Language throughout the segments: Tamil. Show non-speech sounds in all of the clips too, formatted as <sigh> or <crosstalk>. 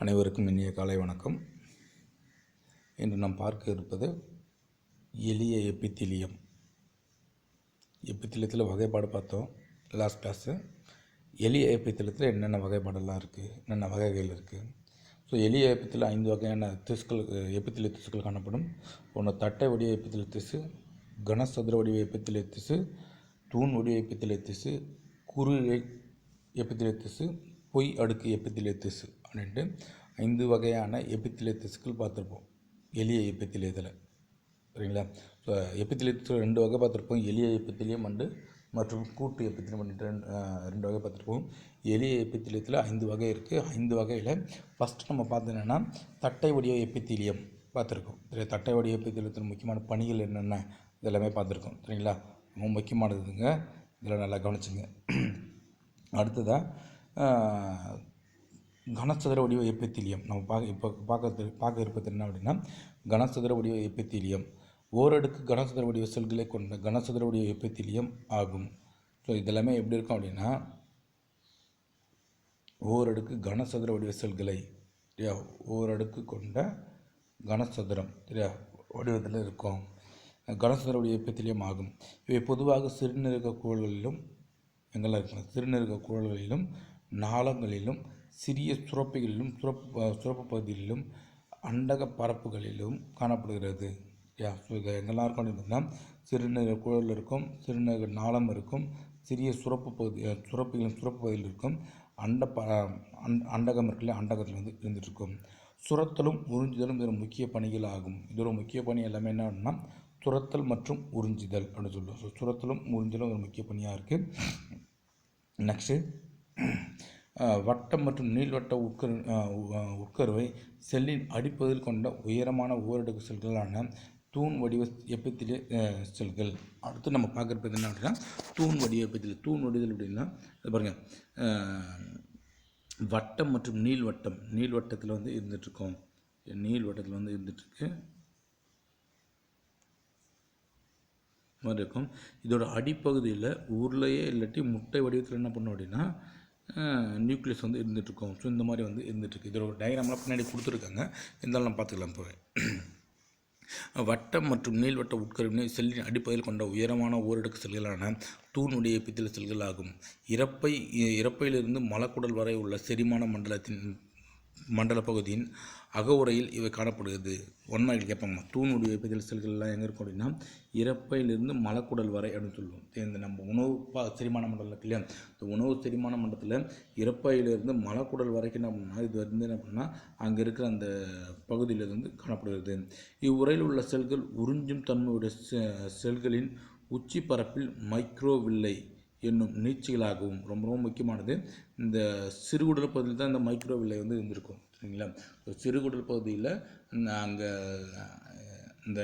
அனைவருக்கும் இனிய காலை வணக்கம். இன்று நாம் பார்க்க இருப்பது எளிய எப்பித்திலியம் எப்பித்திலியத்தில் வகைப்பாடு பார்த்தோம். லாஸ்ட் கிளாஸு எளிய எப்பித்திலத்தில் என்னென்ன வகைப்பாடெல்லாம் இருக்குது என்னென்ன வகைகள் இருக்குது ஸோ எளிய எப்பித்தில் ஐந்து வகையான திசுக்கள் எப்பித்திலிய திசுக்கள் காணப்படும். ஒன்று தட்டை வடிவ எப்பித்திலிய திசு கனசதுர வடிவ எப்பித்திலிய திசு தூண் வடிவ எப்பித்திலிய திசு குறு எப்பித்திலிய திசு பொய் அடுக்கு எப்பித்திலிய திசு. அப்படின்ட்டு ஐந்து வகையான எப்பித்திலிய திசுக்கள் பார்த்துருப்போம். எளிய எபித்திலியத்தில் சரிங்களா? ஸோ எப்பித்திலியத்தில் ரெண்டு வகை பார்த்துருப்போம். எளிய எபித்திலியம் அண்டு மற்றும் கூட்டு எப்பித்திலியம் பண்ணிட்டு ரெண்டு ரெண்டு வகை பார்த்துருப்போம். எளிய எப்பித்திலியத்தில் ஐந்து வகை இருக்குது ஐந்து வகையில் ஃபஸ்ட்டு நம்ம பார்த்தது என்னென்னா தட்டை வடிவ எப்பித்திலியம் பார்த்துருக்கோம். சரி தட்டை வடிவ எப்பித்திலியத்தில் முக்கியமான பணிகள் என்னென்ன? இதெல்லாமே பார்த்துருக்கோம். சரிங்களா? ரொம்ப முக்கியமானதுங்க. இதில் நல்லா கவனிச்சுங்க. அடுத்ததாக கனசதுர வடிவ எப்பித்திலியம். நம்ம பார்க்க இப்போ பார்க்கறது பார்க்க இருப்பது என்ன அப்படின்னா கனசதுர வடிவ எப்பித்திலியம். ஓரடுக்கு கனசதுர வடிவ செல்களை கொண்ட கனசதுர வடிவ எப்பித்திலியம் ஆகும். ஸோ இதெல்லாமே எப்படி இருக்கும் அப்படின்னா ஓரடுக்கு கனசதுர வடிவ செல்களை சரியா ஓரடுக்கு கொண்ட கனசதுரம் சரியா வடிவத்தில் இருக்கும். கனசதுர வடிவ எப்பித்திலியம் ஆகும். இவை பொதுவாக சிறுநீரக குழல்களிலும் எங்கெல்லாம் இருக்கலாம் சிறுநீரக குழல்களிலும் நாளங்களிலும் சிறிய சுரப்பிகளிலும் சுரப்பு சுரப்பு பகுதிகளிலும் அண்டக பரப்புகளிலும் காணப்படுகிறது. யா ஸோ எங்கெல்லாம் இருக்கும் அப்படின்னு பார்த்தீங்கன்னா சிறுநீரக குழல் இருக்கும் சிறுநீரக நாளம் இருக்கும் சிறிய சுரப்பு பகுதி சுரப்புகளின் சுரப்பு பகுதியில் இருக்கும் அண்ட ப அண்டகம் இருக்குல்ல அண்டகத்தில் வந்து இருந்துட்டு இருக்கும் சுரத்தலும் உறிஞ்சுதலும் இதோட முக்கிய பணிகள் ஆகும். இதோட முக்கிய பணி எல்லாமே என்ன அப்படின்னா சுரத்தல் மற்றும் உறிஞ்சுதல் அப்படின்னு சொல்லுவோம். ஸோ சுரத்தலும் உறிஞ்சுதலும் ஒரு முக்கிய பணியாக இருக்குது நெக்ஸ்ட்டு வட்டம் மற்றும் நீள்வட்ட உட்கரு உட்கருவை செல்லின் அடிப்பகுதியில் கொண்ட உயரமான ஓரடுக்கு செல்களான தூண் வடிவ எப்பித்திலே செல்கள். அடுத்து நம்ம பார்க்குறது என்ன அப்படின்னா தூண் வடிவ எப்பித்திலே தூண் வடிதல் அப்படின்னா பாருங்கள் வட்டம் மற்றும் நீள்வட்டம் நீள்வட்டத்தில் வந்து இருந்துகிட்ருக்கோம் நீள்வட்டத்தில் வந்து இருந்துகிட்ருக்கு மாதிரி இருக்கும். இதோட அடிப்பகுதியில் உருளையே இல்லாட்டி முட்டை வடிவத்தில் என்ன பண்ணும் அப்படின்னா நியூக்ளியஸ் வந்து இருந்துகிட்ருக்கும் ஸோ இந்த மாதிரி வந்து இருந்துகிட்ருக்கு இதோட டயக்ராம்லாம் பின்னாடி கொடுத்துருக்காங்க. இருந்தாலும் நம்ம பார்த்துக்கலாம் போவேன் <clears throat> வட்டம் மற்றும் நீள்வட்ட உட்கருவினை செல்லின் அடிப்பகுதியில் கொண்ட உயரமான ஓரடுக்கு செல்களான தூணுடைய பித்தில செல்கள் ஆகும் இறப்பை இறப்பையிலிருந்து மலக்குடல் வரை உள்ள செரிமான மண்டலத்தின் மண்டல பகுதியின் அகவுரையில் இவை காணப்படுகிறது. ஒன்மாய்கள் கேட்பாங்க தூணுடைய பித்தளை செல்கள்லாம் எங்கே இருக்கும் அப்படின்னா இறப்பையிலிருந்து மலக்குடல் வரை அப்படின்னு சொல்லுவோம். இந்த நம்ம உணவு பா செரிமான மண்டலம் இருக்கு இல்லையா? இந்த உணவு செரிமான மண்டலத்தில் இறப்பையிலிருந்து மலக்குடல் வரைக்கும் என்ன பண்ணால் இது வந்து என்ன பண்ணால் அங்கே இருக்கிற அந்த பகுதியில் காணப்படுகிறது. இவ்வுரையில் உள்ள செல்கள் உறிஞ்சும் தன்மையுடைய செ- செல்களின் உச்சி பரப்பில் மைக்ரோவில்லை என்னும் நீட்சிகளாகவும் ரொம்ப ரொம்ப முக்கியமானது. இந்த சிறுகுடல் பகுதியில் தான் இந்த மைக்ரோவில்லை வந்து இருந்திருக்கும். சரிங்களா சிறுகுடல் பகுதியில் அங்கே இந்த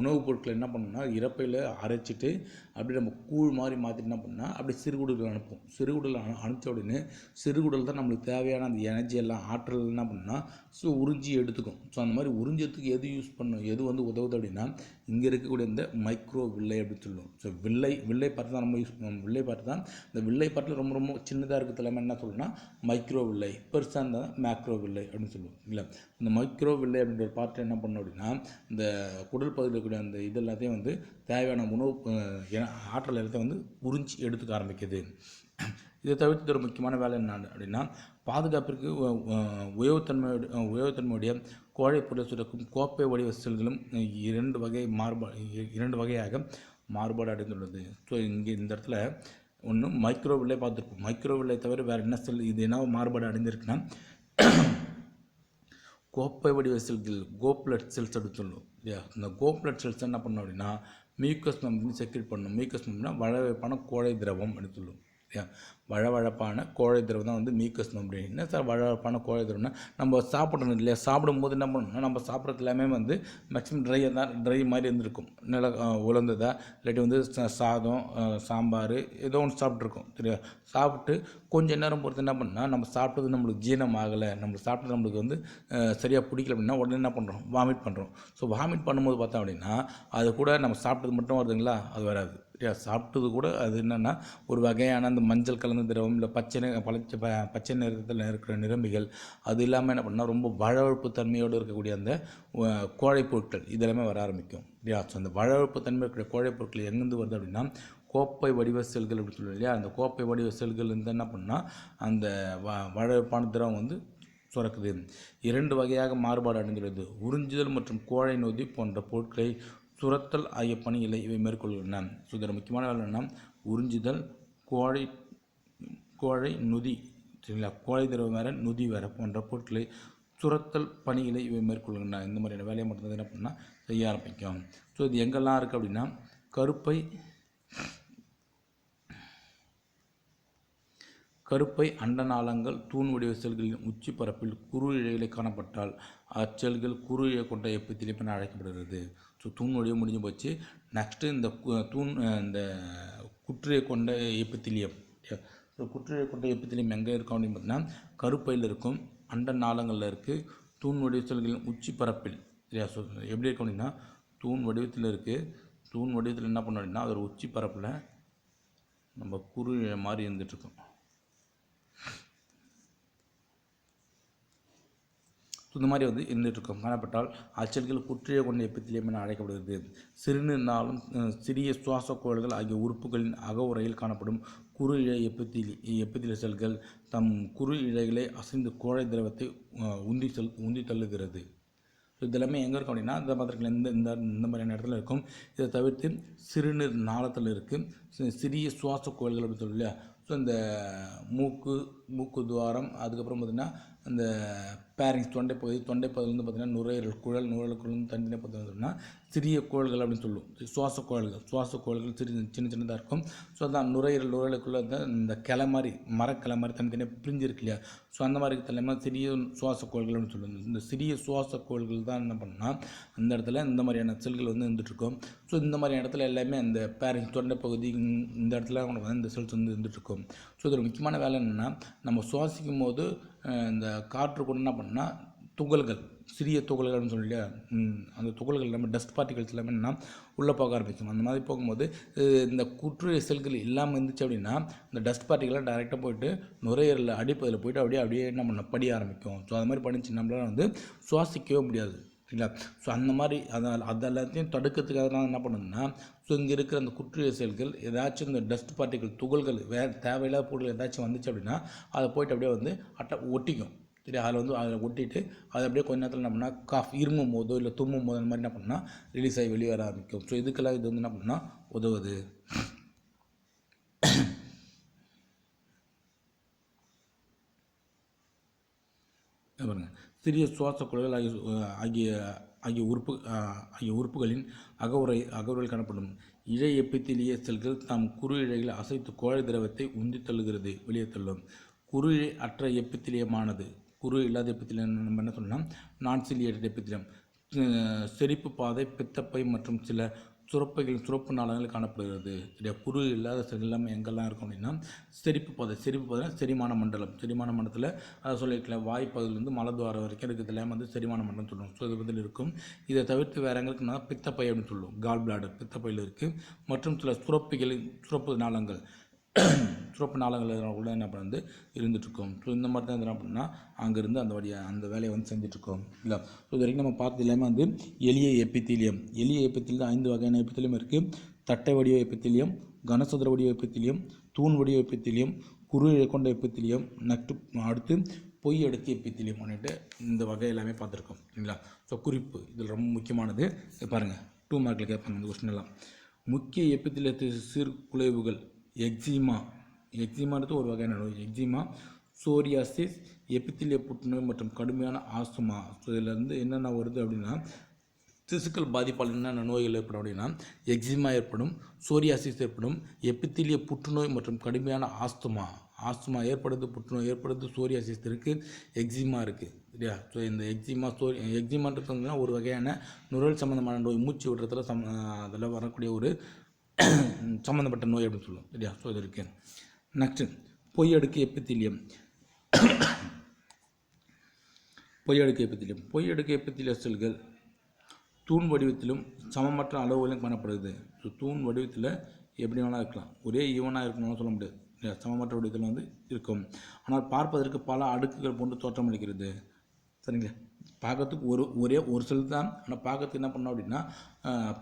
உணவுப் பொருட்களை என்ன பண்ணணும்னா இறப்பையில் அரைச்சிட்டு அப்படியே நம்ம கூழ் மாதிரி மாற்றிட்டு என்ன பண்ணால் அப்படியே சிறுகுடல் அனுப்பும் சிறுகுடல் அனு அனுப்பிச்ச உடனே சிறுகுடல் தான் நம்மளுக்கு தேவையான அந்த எனர்ஜி எல்லாம் ஆற்றல் என்ன பண்ணால் ஸோ உறிஞ்சி எடுத்துக்கும். ஸோ அந்த மாதிரி உறிஞ்சத்துக்கு எது யூஸ் பண்ணும் எது வந்து உதவுது அப்படின்னா இங்கே இருக்கக்கூடிய இந்த மைக்ரோ வில்லை அப்படின்னு சொல்லுவோம். ஸோ வில்லை வில்லை பார்த்து தான் நம்ம யூஸ் பண்ணுவோம் வில்லை பார்த்து தான் இந்த வில்லை பார்ட்டில் ரொம்ப ரொம்ப சின்னதாக இருக்க தலைமை என்ன சொல்லணும்னா மைக்ரோ வில்லை. பெருசாக இருந்தால் மேக்ரோ வில்லை அப்படின்னு சொல்லுவோம். இல்லை? இந்த மைக்ரோ வில்லை அப்படின்ற ஒரு பார்ட்டில் என்ன பண்ணோம் அப்படின்னா இந்த குடல் பகுதியில் இருக்கக்கூடிய அந்த இது எல்லாத்தையும் வந்து தேவையான உணவு ஆற்றல் எல்லாத்தையும் வந்து உறிஞ்சி எடுத்துக்க ஆரம்பிக்குது. இதை தவிர்த்து ஒரு முக்கியமான வேலை என்ன அப்படின்னா பாதுகாப்பிற்கு உ- உ- உயவுத்தன்மையோட அஹ், சுரக்கும் கோப்பை வடிவ செல்களும் இரண்டு வகை மாறுபாடு இரண்டு வகையாக மாறுபாடு அடைந்துள்ளது. ஸோ இங்கே இந்த இடத்துல ஒன்று மைக்ரோவில்லை பார்த்துருப்போம். மைக்ரோவில்லை தவிர வேறு என்ன செல் இது என்ன மாறுபாடு அடைந்திருக்குன்னா கோப்பை வடிவ செல்கள் கோப்லட் செல்ஸ் அப்படின்னு சொல்லுவோம் இல்லையா? இந்த கோப்லட் செல்ஸ் என்ன பண்ணோம் அப்படின்னா மியூக்கஸ் மெம்பரின் செக்ரெட் பண்ணணும். மியூக்கஸ் மெம்பர்னா வளவழைப்பான கோழை திரவம் அப்படின்னு சொல்லுவோம் இல்லையா? வழவழப்பான கோழை திரவம் தான் வந்து மீக்கஸ் அப்படின்னு. என்ன சார் வழவழப்பான கோழை திரவம்னா நம்ம சாப்பிடணும் இல்லையா? சாப்பிடும்போது என்ன பண்ணணும்னா நம்ம சாப்பிட்றது எல்லாமே வந்து மேக்ஸிமம் ட்ரையாக தான் ட்ரை மாதிரி இருந்திருக்கும். நில உலர்ந்ததா இல்லாட்டி வந்து சா- சாதம் சாம்பார் ஏதோ ஒன்று சாப்பிட்ருக்கோம் சரியா? சாப்பிட்டு கொஞ்ச நேரம் பொறுத்து என்ன பண்ணால் நம்ம சாப்பிட்டது நம்மளுக்கு ஜீரணம் ஆகலை நம்ம சாப்பிட்டது நம்மளுக்கு வந்து சரியாக பிடிக்கல அப்படின்னா உடனே என்ன பண்ணுறோம் வாமிட் பண்ணுறோம் ஸோ வாமிட் பண்ணும்போது பார்த்தோம் அப்படின்னா அது கூட நம்ம சாப்பிட்டது மட்டும் வருதுங்களா? அது வராது. சரியா? சாப்பிட்டது கூட அது என்னென்னா ஒரு வகையான அந்த மஞ்சள் கலந்த கலந்த திரவம் இல்லை பச்சை நிற- பளச்ச ப பச்சை நிறத்தில் இருக்கிற நிரம்பிகள் அது இல்லாமல் என்ன பண்ணால் ரொம்ப வழவழப்பு தன்மையோடு இருக்கக்கூடிய அந்த கோழை கோழைப் பொருட்கள் இதெல்லாமே வர ஆரம்பிக்கும். இல்லையா? ஸோ அந்த வழவழப்பு தன்மை இருக்கிற கோழை பொருட்கள் எங்கேருந்து வருது அப்படின்னா கோப்பை வடிவ செல்கள் அப்படின்னு சொல்லுவோம் இல்லையா? அந்த கோப்பை வடிவ செல்கள் வந்து என்ன பண்ணால் அந்த வ வழவழுப்பான திரவம் வந்து சுரக்குது. இரண்டு வகையாக மாறுபாடு அடைந்துள்ளது. உறிஞ்சுதல் மற்றும் கோழை நொதி போன்ற பொருட்களை சுரத்தல் ஆகிய பணிகளை இவை மேற்கொள்கின்றன. ஸோ இதில் முக்கியமான வேலை என்ன உறிஞ்சுதல் கோழை கோழை நொதி சரிங்களா? கோழை திரவ வேறு நொதி வேறு போன்ற பொருட்களை சுரத்தல் பணிகளை இவை மேற்கொள்கின்றன. இந்த மாதிரியான வேலையை மட்டும் என்ன பண்ணால் செய்ய ஆரம்பிக்கும். ஸோ இது எங்கெல்லாம் இருக்குது அப்படின்னா கருப்பை கருப்பை அண்டநாளங்கள் தூண் வடிவ செல்களின் உச்சி பரப்பில் குறு இழைகளை காணப்பட்டால் அச்செல்கள் குறு இழை கொண்ட எப்பித்திலியம் என அழைக்கப்படுகிறது. ஸோ தூண் வடிவம் முடிஞ்சு போச்சு. நெக்ஸ்ட்டு இந்த தூண் இந்த குற்றியை கொண்ட எப்பித்திலியம் ஸோ குற்றியை கொண்ட எப்பித்திலியம் எங்கே இருக்கும் அப்படின்னு பார்த்தீங்கன்னா கருப்பையில் இருக்கும் அண்ட நாளங்களில் இருக்குது தூண் வடிவத்தில் உச்சி பரப்பில். சரியா ஸோ எப்படி இருக்கும் அப்படின்னா தூண் வடிவத்தில் இருக்குது தூண் வடிவத்தில் என்ன பண்ணோம் அப்படின்னா அதோட உச்சி பரப்பில் நம்ம குறு மாதிரி இருந்துகிட்ருக்கோம் இந்த மாதிரி வந்து இருந்துகிட்ருக்கும். காணப்பட்டால் அச்சல்கள் புற்றிய கொண்ட எப்பித்திலியம் என அழைக்கப்படுகிறது. சிறுநீர்னாலும் சிறிய சுவாச கோள்கள் ஆகிய உறுப்புகளின் அக உரையில் காணப்படும் குறு இழை எப்பித்திலி எப்பித்தில செல்கள் தம் குறு இழைகளை அசைந்து கோழை திரவத்தை உந்தி செல் உந்தி தள்ளுகிறது. ஸோ இதெல்லாமே எங்கே இருக்கும் அப்படின்னா இந்த பாத்திரங்கள் இந்த இந்த இந்த மாதிரியான இடத்துல இருக்கும். இதை தவிர்த்து சிறுநீர் நாளத்தில் இருக்குது சிறிய சுவாச கோயில்கள் அப்படின்னு சொல்லலையா ஸோ இந்த மூக்கு மூக்கு துவாரம் அதுக்கப்புறம் பார்த்திங்கன்னா அந்த பேரிங்ஸ் தொண்டை பகுதி தொண்டை பகுதியிலேருந்து பார்த்திங்கன்னா நுரையீரல் குழல் நுரையீரல் குழல் தனித்தனி பார்த்தீங்கன்னா சிறிய கோள்கள் அப்படின்னு சொல்லுவோம். சுவாச கோள்கள். சுவாச கோள்கள் சிறு சின்ன சின்னதாக இருக்கும். ஸோ அதான் நுரையீரல் நுரையீரலுக்குள்ளே தான் இந்த கிளை மாதிரி மரக்கிளை மாதிரி தனித்தனியாக பிரிஞ்சிருக்கு இல்லையா? ஸோ அந்த மாதிரி தலைமை சிறிய சுவாச கோள்கள் அப்படின்னு சொல்லுவோம். இந்த சிறிய சுவாச கோள்கள் தான் என்ன பண்ணால் அந்த இடத்துல இந்த மாதிரியான செல்கள் வந்து இருந்துகிட்ருக்கும் ஸோ இந்த மாதிரியான இடத்துல எல்லாமே அந்த பேரிங் தொண்டை பகுதி இந்த- இடத்துல அவங்களுக்கு வந்து இந்த செல்ஸ் வந்து இருந்துகிட்ருக்கும் ஸோ இதில் முக்கியமான வேலை என்னென்னா நம்ம சுவாசிக்கும் போது இந்த காற்று கூட என்ன பண்ணால் துகள்கள் சிறிய துகள்கள்னு சொல்லி அந்த துகள்கள் எல்லாமே டஸ்ட் பார்ட்டிகல்ஸ் எல்லாமே என்ன? உள்ளே போக ஆரம்பிக்கும். அந்த மாதிரி போகும்போது இந்த குற்று செல்கள் இல்லாமல் இருந்துச்சு அப்படின்னா இந்த டஸ்ட் பார்ட்டிகளாக டைரெக்டாக போயிட்டு நுரையீரலில் அடிப்பதில் போயிட்டு அப்படியே அப்படியே என்ன பண்ண படிய ஆரம்பிக்கும். ஸோ அது மாதிரி பண்ணிச்சு நம்மளால் வந்து சுவாசிக்கவே முடியாது. சரிங்களா? ஸோ அந்த மாதிரி அதனால் அது எல்லாத்தையும் தடுக்கிறதுக்காக தான் என்ன பண்ணணும்னா ஸோ இங்கே இருக்கிற அந்த குற்றிய செல்கள் ஏதாச்சும் இந்த டஸ்ட் பார்ட்டிகள் துகள்கள் வேறு தேவையில்லாத பொருள் ஏதாச்சும் வந்துச்சு அப்படின்னா அதை போயிட்டு அப்படியே வந்து அட்டை ஒட்டிக்கும். சரி அதில் வந்து அதில் ஒட்டிட்டு அதை அப்படியே கொஞ்ச நேரத்தில் என்ன பண்ணால் காஃப் இருமும் போதோ இல்லை தும்மும் போதோ அந்த மாதிரி என்ன பண்ணால் ரிலீஸ் ஆகி வெளியே வர ஆரம்பிக்கும். ஸோ இதுக்கெல்லாம் இது வந்து என்ன பண்ணால் உதவுது. பாருங்க. சிறிய சுவாச குழல்கள் ஆகிய ஆகிய ஆகிய உறுப்பு ஆகிய உறுப்புகளின் அகவுரை அகவுரையில் காணப்படும். இழை எப்பித்திலிய செல்கள் தாம் குறு இழைகளை அசைத்து கோழை திரவத்தை உந்தி தள்ளுகிறது வெளியே தள்ளும். குறு இழை அற்ற எப்பித்திலியமானது குரு இல்லாத எபித்திலியம் நம்ம என்ன சொல்லலாம்? நான் சிலியேட்டட் எப்பித்திலியம் செரிப்பு பாதை பித்தப்பை மற்றும் சில சுரப்பைகள் சுரப்பு நாளங்கள் காணப்படுகிறது. குரு இல்லாத செல் எங்கெல்லாம் இருக்கும் அப்படின்னா செரிப்பு பாதை. செரிப்பு பாதை செரிமான மண்டலம். செரிமான மண்டலத்தில் அதை சொல்லியிருக்கலாம் வாய்ப்பகுதியிலேருந்து மலத்வாரம் வரைக்கும் இருக்கிறது. எல்லாமே வந்து செரிமான மண்டலம் சொல்லுவோம் ஸோ இது பதில் இருக்கும். இதை தவிர்த்து வேறு எங்களுக்குன்னா பித்தப்பை அப்படின்னு சொல்லுவோம். கால் பிளாடர் பித்தப்பையில் இருக்குது மற்றும் சில சுரப்புகளின் சுரப்பு நாளங்கள். <clears throat> சிறப்பு நாளங்கள் உள்ள என்ன வந்து இருந்துட்டுருக்கோம். ஸோ இந்த மாதிரி தான் என்ன அப்படின்னா அங்கேருந்து அந்த வழியை அந்த வேலையை வந்து செஞ்சுட்ருக்கோம் இல்லை? ஸோ இது வரைக்கும் நம்ம பார்த்தது எல்லாமே வந்து எளிய எப்பித்திலியம் எளிய எப்பித்திலியம் ஐந்து வகையான எப்பித்திலியம் இருக்குது தட்டை வடிவ எப்பித்திலியம் கனசதுர வடிவ எப்பித்திலியம் தூண் வடிவ எப்பித்திலியம் குறு கொண்ட எப்பித்திலியம் நட்டு அடுத்து பொய் அடுக்கு எப்பித்திலியம் பண்ணிட்டு இந்த வகை எல்லாமே பார்த்துருக்கோம். சரிங்களா ஸோ குறிப்பு. இதில் ரொம்ப முக்கியமானது. பாருங்கள் டூ மார்க்கில் கேட்பாங்க இந்த கொஸ்டின் எல்லாம். முக்கிய எப்பித்திலியத்து சீர்குலைவுகள் எக்ஸிமா எக்ஸிமான்றது ஒரு வகையான நோய். எக்ஸிமா சோரியாசிஸ் எபித்திலிய புற்றுநோய் மற்றும் கடுமையான ஆஸ்துமா ஸோ இதில் இருந்து என்னென்ன வருது அப்படின்னா திசுக்கள் பாதிப்பால் என்னென்ன நோய்கள் ஏற்படும் அப்படின்னா எக்ஸிமா ஏற்படும் சோரியாசிஸ் ஏற்படும் எப்பித்திலிய புற்றுநோய் மற்றும் கடுமையான ஆஸ்துமா ஆஸ்துமா ஏற்படுது புற்றுநோய் ஏற்படுது சோரியாசிஸ் இருக்குது எக்ஸிமா இருக்குது சரியா? ஸோ இந்த எக்ஸிமா சோரி எக்ஸிமான்றது ஒரு வகையான நுரல் சம்மந்தமான நோய். மூச்சு விடுறதுல சம் அதில் வரக்கூடிய ஒரு சம்மந்தப்பட்ட நோய் அப்படின்னு சொல்லுவோம் சரியா? ஸோ இது இருக்குது நெக்ஸ்ட்டு பொய் அடுக்கு எப்பித்திலியம். பொய் அடுக்கு எப்பித்திலியம். பொய் அடுக்கு எப்பித்திலிய செல்கள் தூண் வடிவத்திலும் சமமற்ற அளவுகளிலும் காணப்படுது ஸோ தூண் வடிவத்தில் எப்படி வேணால் இருக்கலாம். ஒரே ஈவனாக இருக்கணும்னு சொல்ல முடியாது. சமமற்ற வடிவத்தில் வந்து இருக்கும். ஆனால் பார்ப்பதற்கு பல அடுக்குகள் போன்று தோற்றமளிக்கிறது. சரிங்களா? பார்க்கறதுக்கு ஒரு ஒரே ஒரு செல் தான். ஆனால் பார்க்கறதுக்கு என்ன பண்ணோம் அப்படின்னா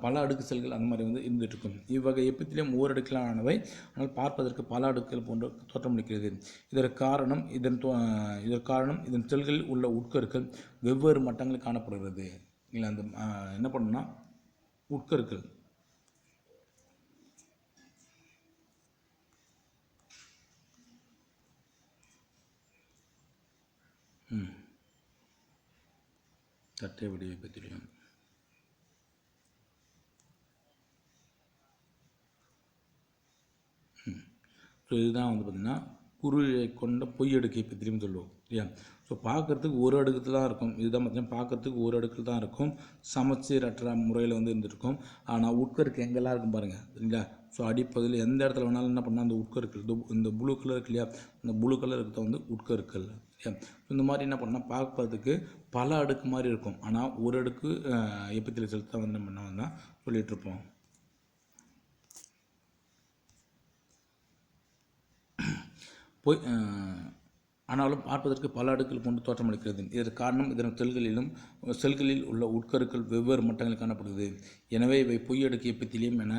பல அடுக்கு செல்கள் அந்த மாதிரி வந்து இருந்துகிட்ருக்கும். இவ்வகை எப்பித்திலியம் ஓரடுக்கிலானவை ஆனால் பார்ப்பதற்கு பல அடுக்குகள் போன்ற தோற்றமளிக்கிறது இதற்கு காரணம் இதன் தோ- இதற்கு காரணம் இதன் செல்களில் உள்ள உட்கருக்கள் வெவ்வேறு மட்டங்களில் காணப்படுகிறது. இல்லை அந்த என்ன பண்ணணும்னா உட்கருக்கள். தட்டை வடிவை பற்றியும் ஸோ இதுதான் வந்து பார்த்திங்கன்னா குருவியை கொண்ட பொய் அடுக்கை பற்றியும் சொல்லுவோம் இல்லையா? ஸோ பார்க்குறதுக்கு ஒரு அடுக்கு தான் இருக்கும். இதுதான் பார்த்தீங்கன்னா பார்க்குறதுக்கு ஒரு அடுக்கு தான் இருக்கும். சமச்சீரற்ற முறையில் வந்து இருந்திருக்கும். ஆனால் உட்கருக்கு எங்கெல்லாம் இருக்கும் பாருங்கள் சரிங்களா ஸோ அடிப்பகுதியில் எந்த இடத்துல வேணாலும் என்ன பண்ணால் அந்த உட்கருக்கள் இந்த இந்த ப்ளூ கலர் இருக்கு இல்லையா? இந்த ப்ளூ கலர் இருக்கிறத வந்து உட்கருக்கள். இந்த மாதிரி என்ன பண்ணால் பார்ப்பதுக்கு பல அடுக்கு மாதிரி இருக்கும். ஆனால் ஒரு அடுக்கு எப்பத்தில் செலுத்த வந்து நம்ம என்ன பண்ணால் இருப்போம் போய் ஆனாலும் பார்ப்பதற்கு பல அடுக்குகள் கொண்டு தோற்றமளிக்கிறது இதற்கு காரணம் இதன் செல்களிலும் செல்களில் உள்ள உட்கருக்கள் வெவ்வேறு மட்டங்களில் காணப்படுகிறது. எனவே இவை பொய் அடுக்கு எப்பித்திலியம் என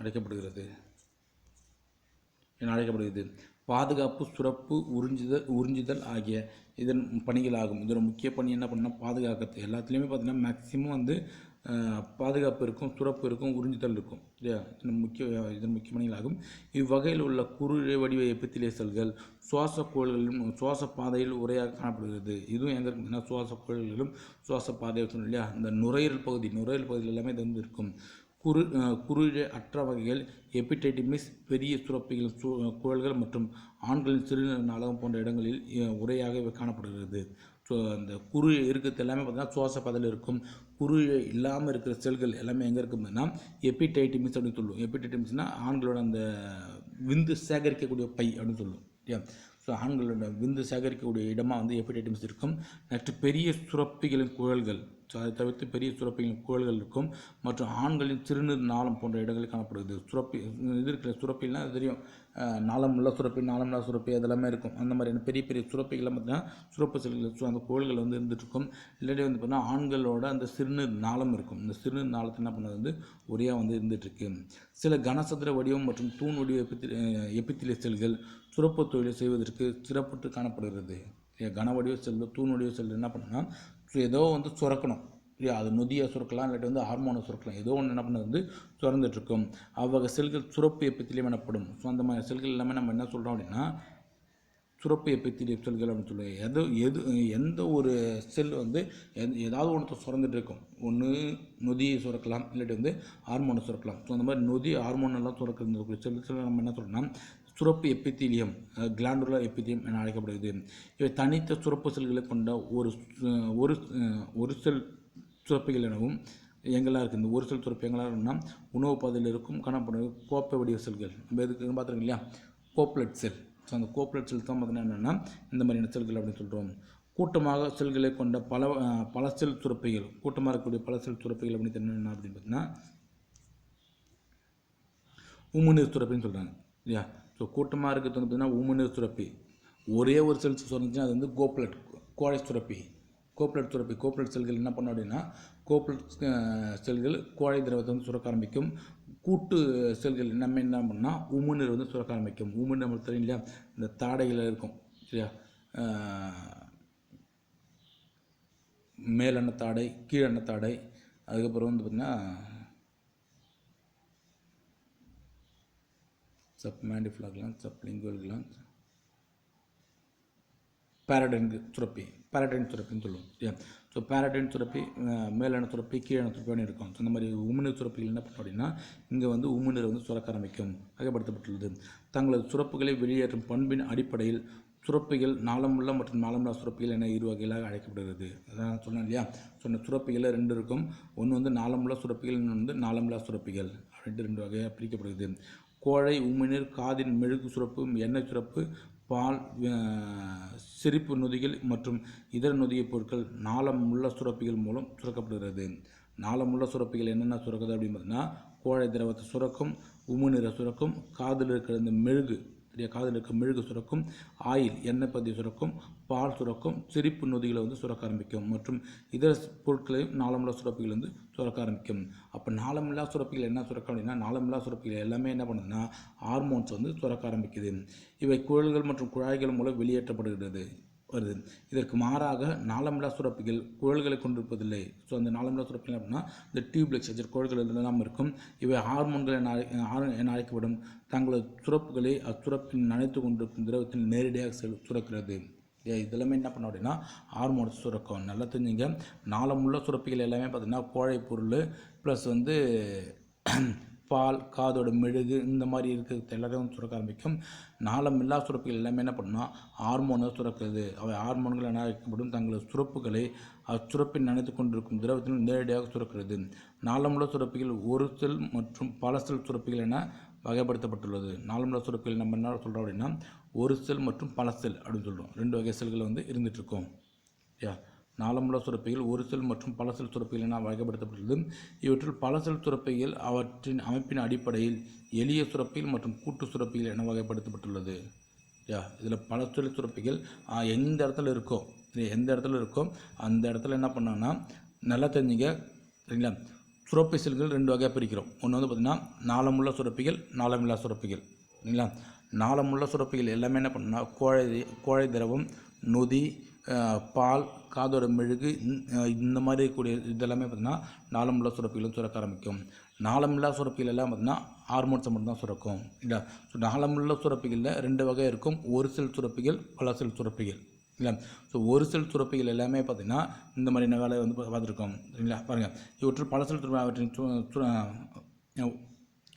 அழைக்கப்படுகிறது. என அழைக்கப்படுகிறது. பாதுகாப்பு சுரப்பு உறிஞ்சுதல் உறிஞ்சுதல் ஆகிய இதன் பணிகளாகும். இதோட முக்கிய பணி என்ன பண்ணால் பாதுகாக்கிறது. எல்லாத்துலேயுமே பார்த்தீங்கன்னா மேக்ஸிமம் வந்து பாதுகாப்பு இருக்கும் சுரப்பு இருக்கும் உறிஞ்சுதல் இருக்கும். இல்லையா? இதன் முக்கிய இதன் முக்கிய பணிகளாகும். இவ்வகையில் உள்ள குறு வடிவ எப்பித்திலிய செல்கள் சுவாச கோள்களிலும் சுவாச பாதையில் உரையாக காணப்படுகிறது. இதுவும் எங்கே இருக்குன்னா சுவாச கோள்களிலும் சுவாச பாதை சொன்னோம் இல்லையா? இந்த நுரையீரல் பகுதி நுரையீரல் பகுதியில் எல்லாமே இது வந்து இருக்கும் குறு அஹ், குறுகிய அற்ற வகைகள் எபிடைடிமிஸ் பெரிய சுரப்பிகள் சு குழல்கள் மற்றும் ஆண்களின் சிறுநீர் நாளகம் போன்ற இடங்களில் உரையாக காணப்படுகிறது. ஸோ அந்த குரு இருக்கிறது எல்லாமே பார்த்தீங்கன்னா சுவாச பதையில் இருக்கும். குரு இல்லாமல் இருக்கிற செல்கள் எல்லாமே எங்கே இருக்குதுன்னா எபிடைட்டிமிஸ் அப்படின்னு சொல்லுவோம். எபிடைட்டிமிஸ்னால் ஆண்களோட அந்த விந்து சேகரிக்கக்கூடிய பை அப்படின்னு சொல்லுவோம். இல்லையா? ஸோ ஆண்களோட விந்து சேகரிக்கக்கூடிய இடமாக வந்து எபிடைட்டிமிஸ் இருக்கும். நெக்ஸ்ட் பெரிய சுரப்பிகளின் குழல்கள் அதை தவிர்த்து பெரிய சுரப்பிகளின் குழல்கள் இருக்கும். மற்றும் ஆண்களின் சிறுநீர் நாளம் போன்ற இடங்களில் காணப்படுகிறது. சுரப்பி இது இருக்கிற சுரப்பின்னா தெரியும். நாளம் உள்ள சுரப்பி நாளமில்லா சுரப்பி அதெல்லாமே இருக்கும். அந்த மாதிரியான பெரிய பெரிய சுரப்பிகள்லாம் பார்த்தீங்கன்னா சுரப்பு செல்கள் அந்த கோள்கள் வந்து இருந்துட்டுருக்கும் இல்லாட்டி வந்து பார்த்தீங்கன்னா ஆண்களோட அந்த சிறுநீர் நாளம் இருக்கும். இந்த சிறுநீர் நாளத்தை என்ன பண்ணது வந்து ஒரே வந்து இருந்துகிட்ருக்கு. சில கனசதுர வடிவம் மற்றும் தூண் வடிவ எப்பித்தி செல்கள் சுரப்பு தொழிலை செய்வதற்கு சிறப்பு காணப்படுகிறது. கனவடிவ செல்லு தூணுடைய செல்லு தூண் வடிவ செல் என்ன பண்ணுன்னா ஸோ ஏதோ வந்து சுரக்கணும். இல்லையா? அது நொதியை சுரக்கலாம் இல்லாட்டி வந்து ஹார்மோனை சுரக்கலாம். ஏதோ ஒன்று என்ன பண்ணது? வந்து சுரந்துட்டுருக்கும். அவ்வகை செல்கள் சுரப்பு எப்பித்திலியம் எனப்படும்? ஸோ அந்த மாதிரி செல்கள் எல்லாமே நம்ம என்ன சொல்கிறோம் அப்படின்னா சுரப்பு எப்பித்திலிய செல்கள் அப்படின்னு சொல்லுவோம் எது எது எந்த ஒரு செல் வந்து ஏதாவது ஒன்று சுரந்துட்டு இருக்கும் ஒன்று நொதியை சுரக்கலாம் இல்லாட்டி வந்து ஹார்மோனை சுரக்கலாம். ஸோ அந்த மாதிரி நொதி ஹார்மோன் எல்லாம் செல் செல்கள் நம்ம என்ன சொல்கிறோம்னா சுரப்பு எப்பித்தீலியம் கிளாண்டுலர் எப்பித்திலியம் என அழைக்கப்படுகிறது. இவை தனித்த சுரப்பு செல்களை கொண்ட ஒரு ஒரு ஒரு செல் சுரப்பிகள் எனவும் எங்களாக இருக்குது இந்த ஒரு செல் சுரப்பு எங்களாக இருக்குன்னா உணவு பாதையில் இருக்கும் காணப்படும் கோப்பை வடிவ செல்கள். நம்ம எதுக்கு பார்த்துருக்கோம் இல்லையா? Goblet cell. ஸோ அந்த கோப்லெட் செல் தான் பார்த்தீங்கன்னா என்னென்னா இந்த மாதிரியான செல்கள் அப்படின்னு சொல்கிறோம் கூட்டமாக செல்களை கொண்ட பல பல செல் சுரப்பிகள் கூட்டமாக இருக்கக்கூடிய பல செல் சுரப்பைகள் அப்படின்னு என்ன அப்படின்னு பார்த்தீங்கன்னா உமிழ்நீர் சுரப்புன்னு சொல்கிறாங்க இல்லையா? ஸோ கூட்டமாக இருக்கிறது வந்து பார்த்தீங்கன்னா உமிழ்நீர் சுரப்பி. ஒரே ஒரு செல் சுரந்துச்சுன்னா அது வந்து கோப்லட் கோழை சுரப்பி. கோப்லட் சுரப்பி. கோப்லட் செல்கள் என்ன பண்ணும் அப்படின்னா கோப்லட் செல்கள் கோழை திரவத்தை வந்து சுரக்க ஆரம்பிக்கும். கூட்டு செல்கள் நம்ம என்ன பண்ணால் உமிழ்நீர் வந்து சுரக்க ஆரம்பிக்கும். உமிழ்நீர் நம்மளுக்கு தெரியும் இல்லையா? இந்த தாடைகள் இருக்கும் சரியா? அஹ், மேலெண்ண தாடை கீழெண்ண தாடை. அதுக்கப்புறம் வந்து பார்த்திங்கன்னா submandibular glands sub glands parotid சுரப்பி பேரடைன் சுரப்பின்னு சொல்லுவோம். ஸோ பேரடைன் சுரப்பி மேலான சுரப்பி கீழான சுரப்பின்னு இருக்கும். ஸோ இந்த மாதிரி உமிழ்நீர் சுரப்பிகள் என்ன பண்ணோம் அப்படின்னா இங்கே வந்து உமிழ்நீர் வந்து சுரக்க ஆரம்பிக்கும். வகைப்படுத்தப்பட்டுள்ளது. தங்களது சுரப்புகளை வெளியேற்றும் பண்பின் அடிப்படையில் சுரப்பிகள் நாளமுள்ள மற்றும் நாளமுள்ள சுரப்பிகள் என இரு வகைகளாக அழைக்கப்படுகிறது. அதான் சொன்னேன் இல்லையா? சொன்ன சுரப்பிகளில் ரெண்டு இருக்கும். ஒன்று வந்து நாளமுள்ள சுரப்பிகள் இன்னொன்று வந்து நாளமுள்ள சுரப்பிகள். அப்படின்ட்டு ரெண்டு வகையாக பிரிக்கப்படுகிறது. கோழை உமிழ்நீர் காதின் மெழுகு சுரப்பு எண்ணெய் சுரப்பு பால் சிரிப்பு நொதிகள் மற்றும் இதர நொதிய பொருட்கள் நாளமுள்ள சுரப்பிகள் மூலம் சுரக்கப்படுகிறது. நாளமுள்ள சுரப்பிகள் என்னென்ன சுரக்குது அப்படின்னு பார்த்தீங்கன்னா கோழை திரவத்தை சுரக்கும் உமிழ்நீரை சுரக்கும் காதில் இருக்கிற இந்த மெழுகு சரியா காதில் மெழுகு சுரக்கும் ஆயில் எண்ணெய் பதிவு சுரக்கும் பால் சுரக்கும் சிரிப்பு நொதிகளை வந்து சுரக்க ஆரம்பிக்கும். மற்றும் இதர பொருட்களையும் நாளமில்லா சுரப்பிகள் வந்து சுரக்க ஆரம்பிக்கும். அப்போ நாளமில்லா சுரப்பிகள் என்ன சுரக்க அப்படின்னா நாளமில்லா சுரப்பிகள் எல்லாமே என்ன பண்ணுதுன்னா ஹார்மோன்ஸ் வந்து சுரக்க ஆரம்பிக்குது. இவை குழல்கள் மற்றும் குழாய்கள் மூலம் வெளியேற்றப்படுகிறது. வருது. இதற்கு மாறாக நாளமில்லா சுரப்பிகள் குழல்களை கொண்டிருப்பதில்லை. ஸோ அந்த நாளமில்லா சுரப்பிகள் அப்படின்னா இந்த டியூப்லெக்ஸ் வச்சு குழல்கள் எல்லாம் இருக்கும். இவை ஹார்மோன்கள் என அழை- என அழைக்கப்படும். தங்களது சுரப்புகளை அச்சுரப்பில் நனைத்து கொண்டிருக்கும் திரவத்தில் நேரடியாக செல் சுரக்கிறது. ஏ, இதெல்லாமே என்ன பண்ணோம் அப்படின்னா ஹார்மோன்ஸ் சுரக்கும். நல்லா தெரிஞ்சுங்க. நாளமுள்ள சுரப்பிகள் எல்லாமே பார்த்திங்கன்னா கோழை பொருள் ப்ளஸ் வந்து பால் காதோட மெழுகு இந்த மாதிரி இருக்கிறது எல்லாத்தையும் சுரக்க ஆரம்பிக்கும். நாளமில்லா சுரப்புகள் எல்லாமே என்ன பண்ணுன்னா ஹார்மோனை சுரக்கிறது. அவை ஹார்மோன்கள் என அழைக்கப்படும் தங்களது சுரப்புகளை அச்சுரப்பில் நினைத்து கொண்டிருக்கும் திரவத்தில் நேரடியாக சுரக்கிறது. நாளமுள்ள சுரப்பிகள் ஒரு செல் மற்றும் பல செல் சுரப்பிகள் என வகைப்படுத்தப்பட்டுள்ளது. நாளமுள்ள சுரப்பிகள் நம்ம என்ன சொல்கிறோம் அப்படின்னா ஒரு செல் மற்றும் பல செல் அப்படின்னு சொல்கிறோம் ரெண்டு வகை செல்கள் வந்து இருந்துகிட்ருக்கோம் யா நாளமுள்ள சுரப்பிகள் ஒரு செல் மற்றும் பல செல் சுரப்பிகள் என வகைப்படுத்தப்பட்டுள்ளது. இவற்றில் பல செல் சுரப்பிகள் அவற்றின் அமைப்பின் அடிப்படையில் எளிய சுரப்பிகள் மற்றும் கூட்டு சுரப்பிகள் என வகைப்படுத்தப்பட்டுள்ளது. யா இதில் பல செல் சுரப்பிகள் எந்த இடத்துல இருக்கோ எந்த இடத்துல இருக்கோ அந்த இடத்துல என்ன பண்ணோன்னா நல்லா தெரிஞ்சுங்க சரிங்களா? சுரப்பி செல்கள் ரெண்டு வகையாக பிரிக்கிறோம். ஒன்று வந்து பார்த்திங்கன்னா நாளமுள்ள சுரப்பிகள் நாளமில்லா சுரப்பிகள் சரிங்களா? நாளமுள்ள சுரப்பிகள் எல்லாமே என்ன பண்ணுன்னா கோழை கோழை திரவம் நொதி பால் காதோட மெழுகு இந்த- இந்த மாதிரி இருக்கக்கூடிய இதெல்லாமே பார்த்திங்கன்னா நாளமில்லா சுரப்பிகளும் சுரக்க ஆரம்பிக்கும். நாளமில்லா சுரப்பிகள் எல்லாம் பார்த்திங்கன்னா ஹார்மோன்ஸை மட்டும்தான் சுரக்கும். இல்லை ஸோ நாளமுள்ள சுரப்பிகளில் ரெண்டு வகை இருக்கும். ஒரு செல் சுரப்பிகள் பல செல் சுரப்பிகள். இல்லை ஸோ ஒரு செல் சுரப்பிகள் எல்லாமே பார்த்திங்கன்னா இந்த மாதிரி வேலை வந்து பார்த்துருக்கோம் சரிங்களா? பாருங்கள் இவற்றில் பல செல் சுரப்பி அவற்றின்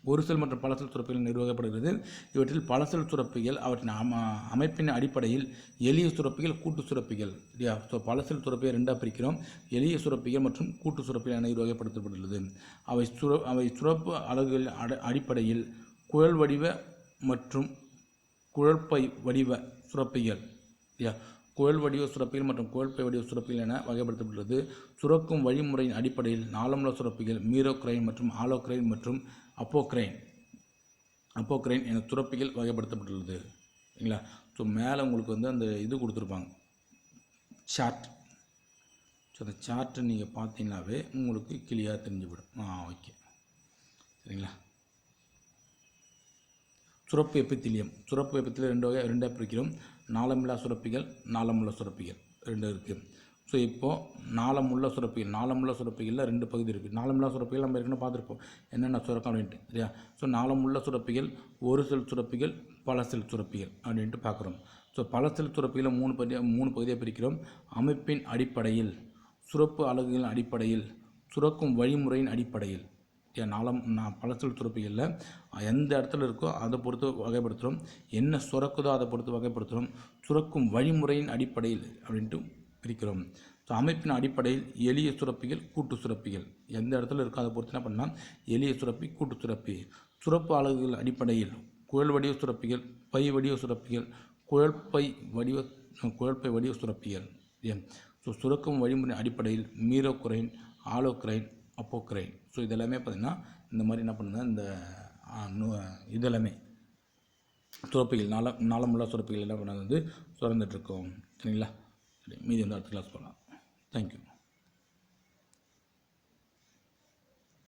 ஒருசல் மற்றும் பலசல் சுரப்பிகள் நிர்வகிக்கப்படுகிறது. இவற்றில் பலசல் சுரப்பிகள் அவற்றின் அம அமைப்பின் அடிப்படையில் எளிய சுரப்பிகள் கூட்டு சுரப்பிகள் இல்லையா? ஸோ பலசல் சுரப்பியை ரெண்டாக பிரிக்கிறோம். எளிய சுரப்பிகள் மற்றும் கூட்டு சுரப்பிகள் என நிர்வகிக்கப்படுத்தப்பட்டுள்ளது அவை சுர அவை சுரப்பு அலகுகள் அட அடிப்படையில் குழல் வடிவ மற்றும் குழல்பை வடிவ சுரப்பிகள் இல்லையா? குழல் வடிவ சுரப்பிகள் மற்றும் குழல்பை வடிவ சுரப்பிகள் என வகைப்படுத்தப்பட்டுள்ளது. சுரக்கும் வழிமுறையின் அடிப்படையில் நாளமுள்ள சுரப்பிகள் மீரோக்ரைன் மற்றும் ஆலோக்ரைன் மற்றும் அப்போக்ரைன். அப்போக்ரைன் என சுரப்பிகள் வகைப்படுத்தப்பட்டுள்ளது. சரிங்களா ஸோ மேலே உங்களுக்கு வந்து அந்த இது கொடுத்துருப்பாங்க. சார்ட் ஸோ அந்த சார்ட்டை நீங்கள் பார்த்தீங்கன்னாவே உங்களுக்கு கிளியாக தெரிஞ்சுவிடும். ஆ ஓகே. சரிங்களா? சுரப்பு எப்பித்திலியம். சுரப்பு எப்பித்திலியம் ரெண்டு வகை ரெண்டாக பிரிக்கிறோம். நாளமில்லா சுரப்பிகள் நாளமுள்ள சுரப்பிகள். ரெண்டு இருக்குது ஸோ இப்போது நாளமுள்ள சுரப்பிகள் நாளமுள்ள சுரப்பிகளில் ரெண்டு பகுதி இருக்குது நாளமுள்ள சுரப்பிகள் நம்ம ஏற்கனவே பார்த்துருப்போம். என்னென்ன சுரக்கம் அப்படின்ட்டு சரியா? ஸோ நாளமுள்ள சுரப்பிகள் ஒரு செல் சுரப்பிகள் பல செல் சுரப்பிகள் அப்படின்ட்டு பார்க்குறோம். ஸோ பல செல் சுரப்பிகளை மூணு பகுதியாக மூணு பகுதியாக பிரிக்கிறோம். அமைப்பின் அடிப்படையில் சுரப்பு அலகுகளின் அடிப்படையில் சுரக்கும் வழிமுறையின் அடிப்படையில் ஏன் நாளம் நான் பழச்சொல் சுரப்பிகளில் எந்த இடத்துல இருக்கோ அதை பொறுத்து வகைப்படுத்துகிறோம் என்ன சுரக்குதோ அதை பொறுத்து வகைப்படுத்துகிறோம் சுரக்கும் வழிமுறையின் அடிப்படையில் அப்படின்ட்டு பிரிக்கிறோம். ஸோ அமைப்பின் அடிப்படையில் எளிய சுரப்பிகள் கூட்டு சுரப்பிகள். எந்த இடத்துல இருக்கோ அதை பொறுத்து என்ன பண்ணால் எளிய சுரப்பி கூட்டு சுரப்பி. சுரப்பு அலகுகள் அடிப்படையில் குழல் வடிவ சுரப்பிகள் பை வடிவ சுரப்பிகள் குழல்பை வடிவ குழல்பை வடிவ சுரப்பிகள். ஏன்? ஸோ சுரக்கும் வழிமுறை அடிப்படையில் மீரோக்ரைன் ஆலோக்ரைன் அப்போக்ரைன். ஸோ இதெல்லாமே பார்த்திங்கன்னா இந்த மாதிரி என்ன பண்ணுதுன்னா இந்த ஆ, இதெல்லாமே சுரப்பிகள் நாள நாளமுள்ள சுரப்பிகள் எல்லாம் பண்ணது வந்து சுரந்துட்டுருக்கோம் சரிங்களா? மீதி வந்து அடுத்த கிளாஸ் போகலாம் தேங்க்யூ